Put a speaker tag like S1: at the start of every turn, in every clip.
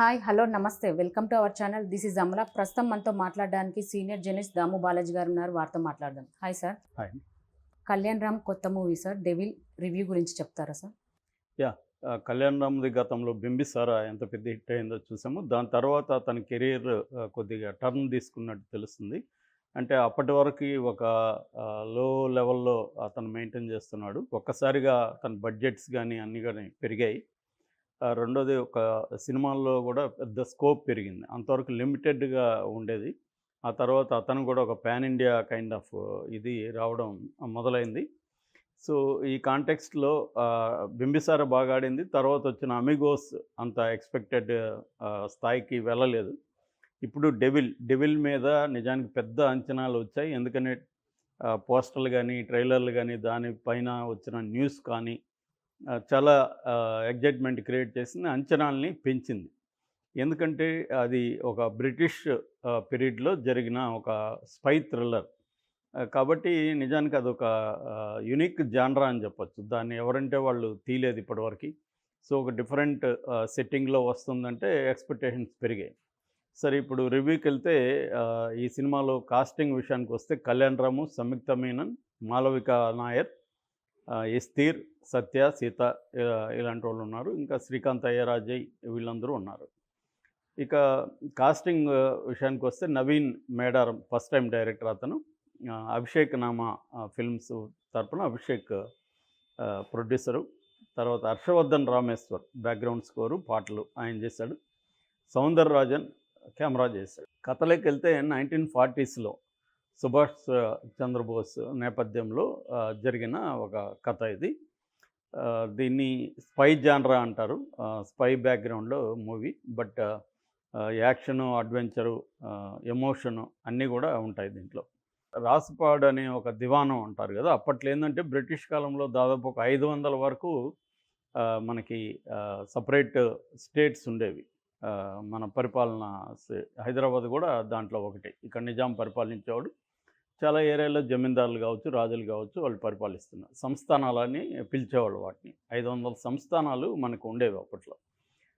S1: Hi hello నమస్తే. Welcome to our channel. This is Amala. ప్రస్తుతం మనతో మాట్లాడడానికి సీనియర్ జర్నలిస్ట్ దాము బాలాజీ గారు ఉన్నారు. వారితో మాట్లాడదాం. Hi sir.
S2: Hi.
S1: Kalyan Ram కొత్త మూవీ సార్. డెవిల్ రివ్యూ గురించి చెప్తారా సార్?
S2: ఆ, కళ్యాణ్ రామ్ది గతంలో బింబిసారా ఎంత పెద్ద హిట్ అయిందో చూసాము. దాని తర్వాత తన కెరీర్ కొద్దిగా టర్న్ తీసుకున్నట్టు తెలుస్తుంది. అంటే అప్పటి వరకు ఒక లో లెవెల్లో అతను మెయింటైన్ చేస్తున్నాడు. ఒక్కసారిగా తన బడ్జెట్స్ కానీ అన్నీ కానీ పెరిగాయి. రెండోది ఒక సినిమాల్లో కూడా పెద్ద స్కోప్ పెరిగింది. అంతవరకు లిమిటెడ్గా ఉండేది. ఆ తర్వాత అతను కూడా ఒక పాన్ ఇండియా కైండ్ ఆఫ్ ఇది రావడం మొదలైంది. సో ఈ కాంటెక్స్ట్లో బింబిసార బాగా ఆడింది. తర్వాత వచ్చిన అమిగోస్ అంత ఎక్స్పెక్టెడ్ స్థాయికి వెళ్ళలేదు. ఇప్పుడు డెవిల్ డెవిల్ మీద నిజానికి పెద్ద అంచనాలు వచ్చాయి. ఎందుకంటే పోస్టర్లు కానీ ట్రైలర్లు కానీ దానిపైన వచ్చిన న్యూస్ కానీ చాలా ఎగ్జైట్మెంట్ క్రియేట్ చేసింది అంచనాల్ని పెంచింది. ఎందుకంటే అది ఒక బ్రిటిష్ పీరియడ్లో జరిగిన ఒక స్పై థ్రిల్లర్ కాబట్టి నిజానికి అదొక యునిక్ జాన్రా అని చెప్పొచ్చు. దాన్ని ఎవరంటే వాళ్ళు తీయలేదు ఇప్పటివరకు. సో ఒక డిఫరెంట్ సెట్టింగ్లో వస్తుందంటే ఎక్స్పెక్టేషన్స్ పెరిగాయి. సరే ఇప్పుడు రివ్యూకి వెళ్తే ఈ సినిమాలో కాస్టింగ్ విషయానికి వస్తే కళ్యాణ్ రాము సంయుక్త మీనన్ మాలవిక నాయర్ ఎస్తీర్ సత్య సీత ఇలా- ఇలాంటి వాళ్ళు ఉన్నారు. ఇంకా శ్రీకాంత్ అయ్యరాజయ్ వీళ్ళందరూ ఉన్నారు. ఇక కాస్టింగ్ విషయానికి వస్తే Naveen Medaram first time director అతను. అభిషేక్ నామా ఫిల్మ్స్ తరపున అభిషేక్ ప్రొడ్యూసరు. తర్వాత హర్షవర్ధన్ రామేశ్వర్ బ్యాక్గ్రౌండ్ స్కోరు పాటలు ఆయన చేశాడు. సౌందర్ రాజన్ కెమెరా చేశాడు. కథలోకి వెళ్తే నైన్టీన్ ఫార్టీస్లో సుభాష్ చంద్రబోస్ నేపథ్యంలో జరిగిన ఒక కథ ఇది. దీన్ని స్పై జాన్రా అంటారు. స్పై బ్యాక్గ్రౌండ్లో movie. But action adventure emotion అన్నీ కూడా ఉంటాయి దీంట్లో. రాసుపాడు అనే ఒక దివానం అంటారు కదా! అప్పట్లో ఏంటంటే బ్రిటిష్ కాలంలో దాదాపు ఒక ఐదు వందల వరకు మనకి సపరేట్ స్టేట్స్ ఉండేవి. మన పరిపాలన హైదరాబాద్ కూడా దాంట్లో ఒకటి. ఇక్కడ నిజాం పరిపాలించేవాడు. చాలా ఏరియాలో జమీందారులు కావచ్చు రాజులు కావచ్చు వాళ్ళు పరిపాలిస్తున్నారు. సంస్థానాలని పిలిచేవాళ్ళు వాటిని. ఐదు వందల సంస్థానాలు మనకు ఉండేవి అప్పట్లో.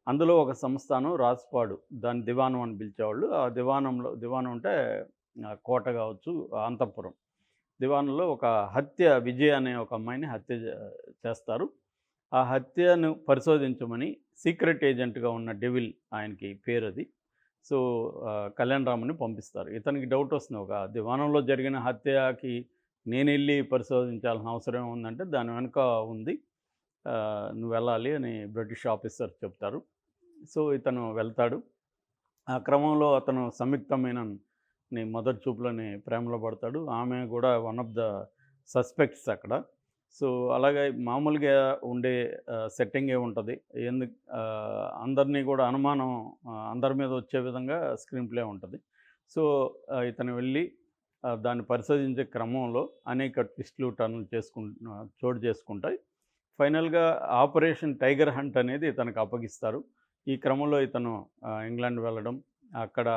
S2: అందులో ఒక సంస్థానం రాజపాడు దాని దివానం అని పిలిచేవాళ్ళు. ఆ దివానంలో దివానం అంటే కోట కావచ్చు అంతఃపురం దివానంలో ఒక హత్య విజయ అనే ఒక అమ్మాయిని హత్య చేస్తారు. ఆ హత్యను పరిశోధించమని సీక్రెట్ ఏజెంట్గా ఉన్న డెవిల్ ఆయనకి పేరు అది సో కళ్యాణ్ రామ్ని పంపిస్తారు. ఇతనికి డౌట్ వస్తుంది. ఒక దివానంలో జరిగిన హత్యకి నేను వెళ్ళి పరిశోధించాల్సిన అవసరం ఉందంటే దాని వెనుక ఉంది. నువ్వు వెళ్ళాలి అని బ్రిటిష్ ఆఫీసర్ చెప్తారు. సో ఇతను వెళ్తాడు. ఆ క్రమంలో అతను సంయుక్తమైన ని మొదటి చూపులోనే ప్రేమలో పడతాడు. ఆమె కూడా వన్ ఆఫ్ ద సస్పెక్ట్స్ అక్కడ. సో అలాగే మామూలుగా ఉండే సెట్టింగే ఉంటుంది. ఎందుకు అందరినీ కూడా అనుమానం అందరి మీద వచ్చే విధంగా స్క్రీన్ ప్లే ఉంటుంది. సో ఇతను వెళ్ళి దాన్ని పరిశోధించే క్రమంలో అనేక ట్విస్ట్లు టర్న్లు చేసుకు చోటు చేసుకుంటాయి. ఫైనల్గా ఆపరేషన్ టైగర్ హంట్ అనేది ఇతనికి అప్పగిస్తారు. ఈ క్రమంలో ఇతను ఇంగ్లాండ్ వెళ్ళడం అక్కడ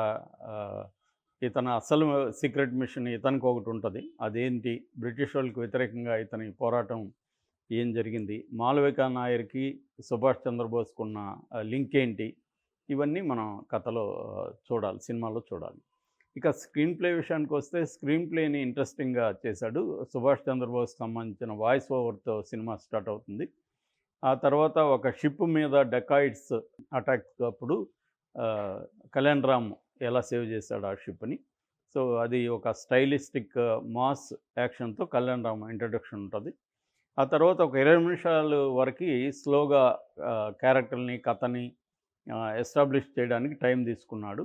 S2: ఇతను అసలు సీక్రెట్ మిషన్ ఇతనికి ఒకటి ఉంటుంది. అదేంటి? బ్రిటిష్ వాళ్ళకి వ్యతిరేకంగా ఇతని పోరాటం ఏం జరిగింది? మాలవికా నాయర్కి సుభాష్ చంద్రబోస్కు ఉన్న లింక్ ఏంటి ఇవన్నీ మనం కథలో చూడాలి సినిమాలో చూడాలి. ఇక స్క్రీన్ ప్లే విషయానికి వస్తే స్క్రీన్ ప్లేని ఇంట్రెస్టింగ్గా చేశాడు సుభాష్ చంద్రబోస్ సంబంధించిన వాయిస్ ఓవర్తో సినిమా స్టార్ట్ అవుతుంది. ఆ తర్వాత ఒక షిప్ మీద డెకాయిడ్స్ అటాక్ అప్పుడు కళ్యాణ్ రామ్ ఎలా సేవ్ చేశాడు ఆ షిప్ని. సో అది ఒక స్టైలిస్టిక్ మాస్ యాక్షన్తో కళ్యాణ్ రామ్ ఇంట్రడక్షన్ ఉంటుంది. ఆ తర్వాత ఒక ఇరవై నిమిషాలు వరకు స్లోగా క్యారెక్టర్ని కథని ఎస్టాబ్లిష్ చేయడానికి టైం తీసుకున్నాడు.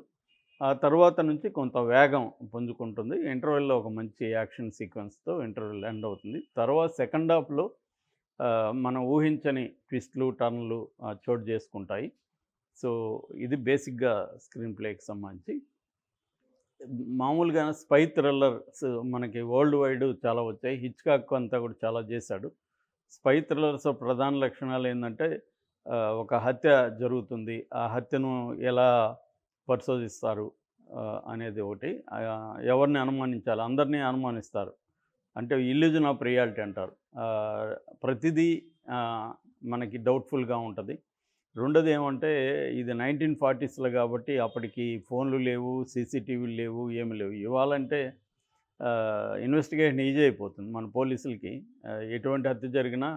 S2: ఆ తర్వాత నుంచి కొంత వేగం పుంజుకుంటుంది. ఇంటర్వెల్లో ఒక మంచి యాక్షన్ సీక్వెన్స్తో ఇంటర్వెల్ ఎండ్ అవుతుంది. తర్వాత సెకండ్ హాఫ్లో మనం ఊహించని ట్విస్ట్లు టర్న్లు చోటు చేసుకుంటాయి. సో ఇది బేసిక్గా స్క్రీన్ ప్లేకి సంబంధించి. మామూలుగా స్పై థ్రిల్లర్స్ మనకి వరల్డ్ వైడ్ చాలా వచ్చాయి. హిచ్కాక్ అంతా కూడా చాలా చేశాడు. స్పై థ్రిల్లర్స్ ప్రధాన లక్షణాలు ఏంటంటే ఒక హత్య జరుగుతుంది. ఆ హత్యను ఎలా పరిశోధిస్తారు అనేది ఒకటి. ఎవరిని అనుమానించాలి? అందరినీ అనుమానిస్తారు. అంటే ఇల్యూజన్ ఆఫ్ రియాలిటీ అంటారు. ప్రతిదీ మనకి డౌట్ఫుల్గా ఉంటుంది. రెండోది ఏమంటే ఇది నైన్టీన్ ఫార్టీస్లో కాబట్టి అప్పటికి ఫోన్లు లేవు సీసీటీవీలు లేవు ఏమి లేవు. ఇవ్వాలంటే ఇన్వెస్టిగేషన్ ఈజీ అయిపోతుంది మన పోలీసులకి. ఎటువంటి హత్య జరిగినా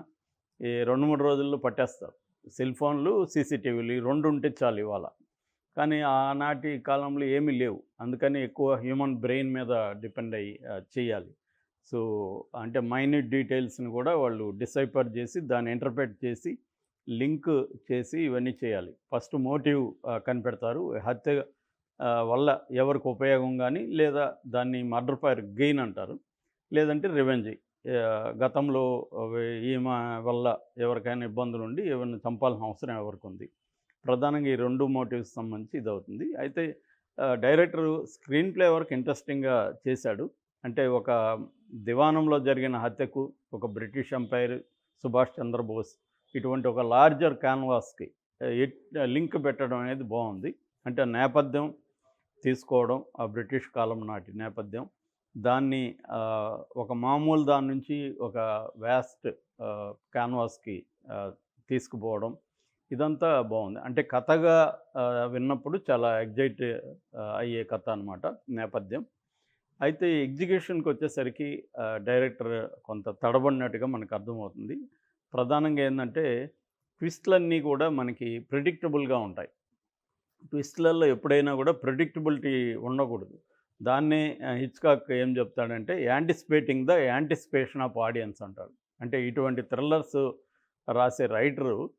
S2: ఈ రెండు మూడు రోజుల్లో పట్టేస్తారు. సెల్ ఫోన్లు సీసీటీవీలు ఈ రెండు ఉంటే చాలు ఇవాళ. కానీ ఆనాటి కాలంలో ఏమీ లేవు. అందుకని ఎక్కువ హ్యూమన్ బ్రెయిన్ మీద డిపెండ్ అయ్యి చేయాలి. సో అంటే మైన్యూట్ డీటెయిల్స్ని కూడా వాళ్ళు డిసైపర్ చేసి దాన్ని ఇంటర్ప్రెట్ చేసి లింక్ చేసి ఇవన్నీ చేయాలి. ఫస్ట్ మోటివ్ కనిపెడతారు. హత్య వల్ల ఎవరికి ఉపయోగం కానీ లేదా దాన్ని మర్డర్ ఫైర్ గెయిన్ అంటారు. లేదంటే రివెంజ్. గతంలో ఈమె వల్ల ఎవరికైనా ఇబ్బందులు ఉండి ఎవరిని చంపాల్సిన అవసరం ఎవరికి ఉంది ప్రధానంగా ఈ రెండు మోటివ్స్ సంబంధించి ఇది అవుతుంది అయితే డైరెక్టర్ స్క్రీన్ ప్లే వరకు ఇంట్రెస్టింగ్గా చేశాడు. అంటే ఒక దివానంలో జరిగిన హత్యకు ఒక బ్రిటిష్ ఎంపైర్ సుభాష్ చంద్రబోస్ ఇటువంటి ఒక లార్జర్ క్యాన్వాస్కి లింక్ పెట్టడం అనేది బాగుంది అంటే నేపథ్యం తీసుకోవడం ఆ బ్రిటిష్ కాలం నాటి నేపథ్యం. దాన్ని ఒక మామూలు దాని నుంచి ఒక వ్యాస్ట్ క్యాన్వాస్కి తీసుకుపోవడం ఇదంతా బాగుంది అంటే కథగా విన్నప్పుడు చాలా ఎగ్జైట్ అయ్యే కథ అనమాట నేపథ్యం. అయితే ఎగ్జిక్యూషన్కి వచ్చేసరికి డైరెక్టర్ కొంత తడబడినట్టుగా మనకు అర్థమవుతుంది. ప్రధానంగా ఏంటంటే ట్విస్ట్లన్నీ కూడా మనకి ప్రిడిక్టబుల్గా ఉంటాయి. ట్విస్ట్లలో ఎప్పుడైనా కూడా ప్రిడిక్టబిలిటీ ఉండకూడదు. దాన్నే హిచ్కాక్ ఏం చెప్తాడంటే anticipating the anticipation of audience అంటాడు. అంటే ఇటువంటి థ్రిల్లర్స్ రాసే writer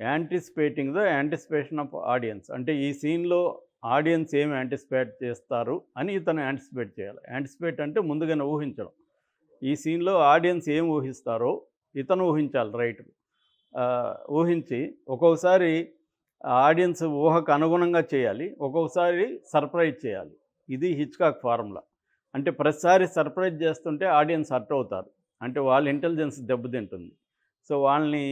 S2: anticipating the anticipation of audience. అంటే ఈ సీన్లో ఆడియన్స్ ఏం యాంటిసిపేట్ చేస్తారు అని ఇతను యాంటిసిపేట్ చేయాలి. యాంటిసిపేట్ అంటే ముందుగానే ఊహించడం. ఈ సీన్లో ఆడియన్స్ ఏం ఊహిస్తారో ఇతను ఊహించాలి రైటర్ ఊహించి ఒక్కొక్కసారి ఆడియన్స్ ఊహకు అనుగుణంగా చేయాలి ఒక్కొక్కసారి సర్ప్రైజ్ చేయాలి. ఇది హిచ్కాక్ ఫార్ములా. అంటే ప్రతిసారి సర్ప్రైజ్ చేస్తుంటే ఆడియన్స్ హర్ట్ అవుతారు. అంటే వాళ్ళ ఇంటెలిజెన్స్ దెబ్బతింటుంది. సో వాళ్ళని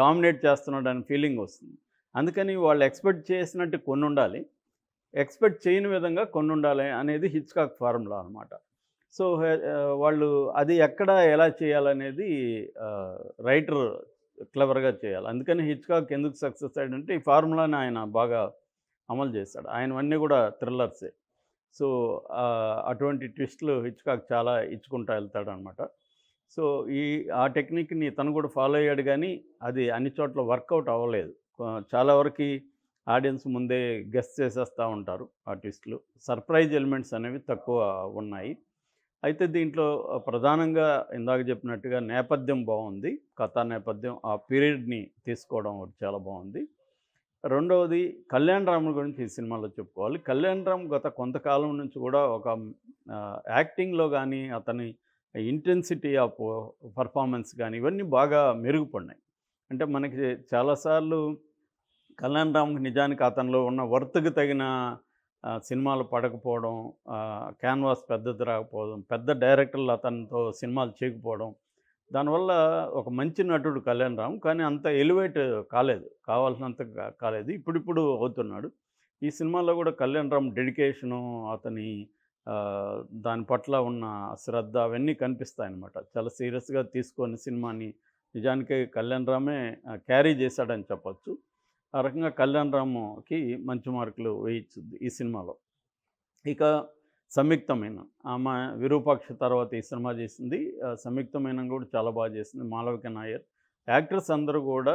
S2: డామినేట్ చేస్తున్నాడు అనే ఫీలింగ్ వస్తుంది. అందుకని వాళ్ళు ఎక్స్పెక్ట్ చేసినట్టు కొన్ని ఉండాలి ఎక్స్పెక్ట్ చేయని విధంగా కొన్ని ఉండాలి అనేది హిచ్కాక్ ఫార్ములా అనమాట సో వాళ్ళు అది ఎక్కడ ఎలా చేయాలనేది రైటర్ క్లవర్గా చేయాలి. అందుకని హిచ్కాక్ ఎందుకు సక్సెస్ అయ్యాడంటే ఈ ఫార్ములాని ఆయన బాగా అమలు చేశాడు. ఆయనవన్నీ కూడా థ్రిల్లర్సే. సో అటువంటి ట్విస్ట్లు హిచ్కాక్ చాలా ఇచ్చుకుంటా వెళ్తాడనమాట. సో ఈ ఆ టెక్నిక్ని తను కూడా ఫాలో అయ్యాడు కానీ అది అన్ని చోట్ల వర్కౌట్ అవ్వలేదు. చాలా వరకు ఆడియన్స్ ముందే గెస్ట్ చేసేస్తూ ఉంటారు ఆ ట్విస్ట్లు. సర్ప్రైజ్ ఎలిమెంట్స్ అనేవి తక్కువ ఉన్నాయి. అయితే దీంట్లో ప్రధానంగా ఇందాక చెప్పినట్టుగా నేపథ్యం బాగుంది. కథా నేపథ్యం ఆ పీరియడ్ని తీసుకోవడం ఒకటి చాలా బాగుంది. రెండవది కళ్యాణ్ రామ్ గురించి ఈ సినిమాలో చెప్పుకోవాలి. కళ్యాణ్ రామ్ గత కొంతకాలం నుంచి కూడా ఒక యాక్టింగ్లో కానీ అతని ఇంటెన్సిటీ ఆఫ్ పర్ఫార్మెన్స్ కానీ ఇవన్నీ బాగా మెరుగుపడినాయి. అంటే మనకి చాలాసార్లు కళ్యాణ్ రామ్కి నిజానికి అతనిలో ఉన్న వర్త్కి తగిన సినిమాలు పడకపోవడం క్యాన్వాస్ పెద్దది రాకపోవడం పెద్ద డైరెక్టర్లు అతనితో సినిమాలు చేయకపోవడం దానివల్ల ఒక మంచి నటుడు కళ్యాణ్ రామ్ కానీ అంత ఎలివేట్ కాలేదు. కావాల్సినంత కాలేదు. ఇప్పుడిప్పుడు అవుతున్నాడు. ఈ సినిమాలో కూడా కళ్యాణ్ రామ్ డెడికేషను అతని దాని పట్ల ఉన్న శ్రద్ధ అవన్నీ కనిపిస్తాయన్నమాట. చాలా సీరియస్గా తీసుకొని సినిమాని నిజానికి కళ్యాణ్ రామే క్యారీ చేశాడని చెప్పచ్చు. ఆ రకంగా కళ్యాణ్ రామ్కి మంచి మార్కులు వేయించుద్ది ఈ సినిమాలో. ఇక సంయుక్తమైన ఆమె విరూపాక్ష తర్వాత ఈ సినిమా చేసింది. సంయుక్తమైన కూడా చాలా బాగా చేసింది మాలవిక నాయర్. యాక్టర్స్ అందరూ కూడా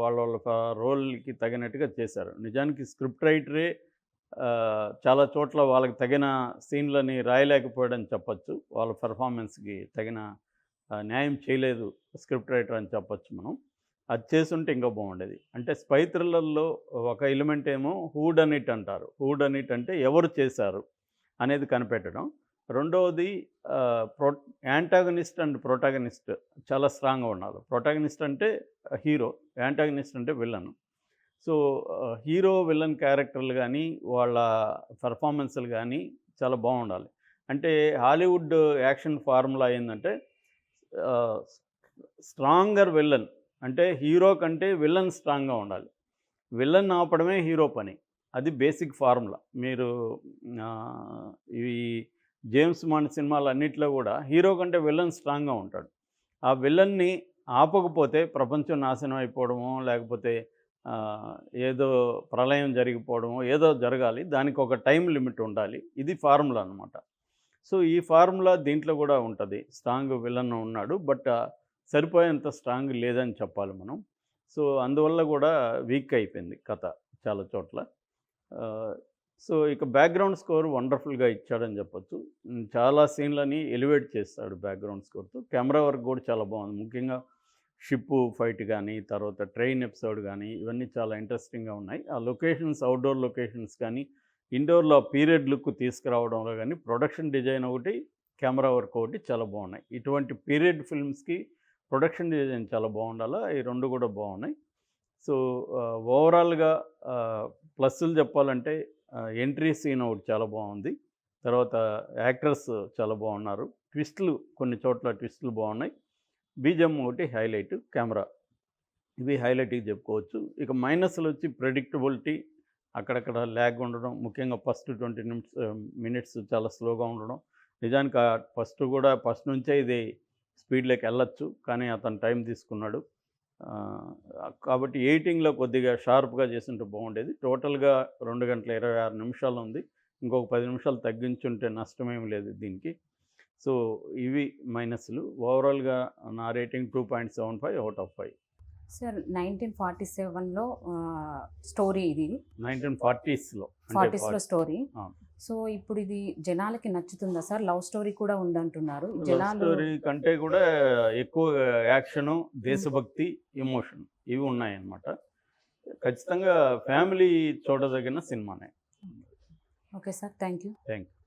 S2: వాళ్ళ వాళ్ళ రోల్కి తగినట్టుగా చేశారు. నిజానికి స్క్రిప్ట్ రైటరే చాలా చోట్ల వాళ్ళకి తగిన సీన్లని రాయలేకపోయాడని చెప్పచ్చు. వాళ్ళ పెర్ఫార్మెన్స్కి తగిన న్యాయం చేయలేదు స్క్రిప్ట్ రైటర్ అని చెప్పొచ్చు మనం. అది చేసుంటే ఇంకా బాగుండేది. అంటే స్పై థ్రిల్లర్లో ఒక ఎలిమెంట్ ఏమో హూడ్ అనిట్ అంటారు. హూడ్ అనిట్ అంటే ఎవరు చేశారు అనేది కనిపెట్టడం. రెండవది ప్రో యాంటాగనిస్ట్ అండ్ ప్రొటాగనిస్ట్ చాలా స్ట్రాంగ్గా ఉండాలి ప్రొటాగనిస్ట్ అంటే హీరో యాంటాగనిస్ట్ అంటే విలన్. సో హీరో విలన్ క్యారెక్టర్లు కానీ వాళ్ళ పర్ఫార్మెన్స్లు కానీ చాలా బాగుండాలి. అంటే హాలీవుడ్ యాక్షన్ ఫార్ములా ఏంటంటే స్ట్రాంగర్ విలన్ అంటే హీరో కంటే విలన్ స్ట్రాంగ్గా ఉండాలి. విలన్ ఆపడమే హీరో పని. అది బేసిక్ ఫార్ములా. మీరు ఈ ఇవి జేమ్స్ మాన్ సినిమాలు అన్నింటిలో కూడా హీరో కంటే విలన్ స్ట్రాంగ్గా ఉంటాడు. ఆ విలన్ని ఆపకపోతే ప్రపంచం నాశనం అయిపోవడమో లేకపోతే ఏదో ప్రళయం జరిగిపోవడమో ఏదో జరగాలి. దానికి ఒక టైం లిమిట్ ఉండాలి. ఇది ఫార్ములా అనమాట సో ఈ ఫార్ములా దీంట్లో కూడా ఉంటుంది. స్ట్రాంగ్ విలన్ ఉన్నాడు. బట్ సరిపోయేంత స్ట్రాంగ్ లేదని చెప్పాలి మనం. సో అందువల్ల కూడా వీక్ అయిపోయింది కథ చాలా చోట్ల. సో ఇక బ్యాక్గ్రౌండ్ స్కోర్ వండర్ఫుల్గా ఇచ్చాడని చెప్పొచ్చు. చాలా సీన్లని ఎలివేట్ చేస్తాడు బ్యాక్గ్రౌండ్ స్కోర్తో. కెమెరా వర్క్ కూడా చాలా బాగుంది. ముఖ్యంగా షిప్ ఫైట్ కానీ తర్వాత ట్రైన్ ఎపిసోడ్ కానీ ఇవన్నీ చాలా ఇంట్రెస్టింగ్గా ఉన్నాయి. ఆ లొకేషన్స్ అవుట్డోర్ లొకేషన్స్ కానీ ఇండోర్లో పీరియడ్ లుక్ తీసుకురావడంలో కానీ ప్రొడక్షన్ డిజైన్ ఒకటి కెమెరా వర్క్ ఒకటి చాలా బాగున్నాయి. ఇటువంటి పీరియడ్ ఫిల్మ్స్కి ప్రొడక్షన్ డిజైన్ చాలా బాగుండాలా? ఈ రెండు కూడా బాగున్నాయి. సో ఓవరాల్గా ప్లస్లు చెప్పాలంటే ఎంట్రీ సీన్ ఒకటి చాలా బాగుంది. తర్వాత యాక్టర్స్ చాలా బాగున్నారు. ట్విస్ట్లు కొన్ని చోట్ల ట్విస్ట్లు బాగున్నాయి. బీజం ఒకటి హైలైట్ కెమెరా. ఇవి హైలైట్గా చెప్పుకోవచ్చు. ఇక మైనస్లు వచ్చి ప్రెడిక్టబిలిటీ అక్కడక్కడ ల్యాగ్ ఉండడం ముఖ్యంగా ఫస్ట్ ట్వంటీ నిమిట్స్ మినిట్స్ చాలా స్లోగా ఉండడం. నిజానికి ఫస్ట్ కూడా ఫస్ట్ నుంచే ఇది స్పీడ్లోకి వెళ్ళొచ్చు. కానీ అతను టైం తీసుకున్నాడు. కాబట్టి ఎయిటింగ్లో కొద్దిగా షార్ప్గా చేస్తుంటే బాగుండేది. టోటల్గా రెండు గంటల ఇరవై ఆరు నిమిషాలు ఉంది. ఇంకొక పది నిమిషాలు తగ్గించుంటే నష్టమేం లేదు దీనికి. సో ఇవి మైనస్లు. ఓవరాల్గా నా rating two point seven five out of five.
S1: Sir nineteen forty సెవెన్లో స్టోరీ ఇది.
S2: నైన్టీన్ ఫార్టీస్లో
S1: ఫార్టీస్లో స్టోరీ. సో ఇప్పుడు ఇది జనాలకి నచ్చుతుందా సార్? లవ్ స్టోరీ కూడా ఉందంటున్నారు. జనాలు
S2: స్టోరీ కంటే కూడా ఎక్కువ యాక్షను దేశభక్తి ఎమోషన్ ఇవి ఉన్నాయన్నమాట. ఖచ్చితంగా ఫ్యామిలీ చూడదగిన సినిమానే.
S1: Okay sir. Thank you
S2: thank you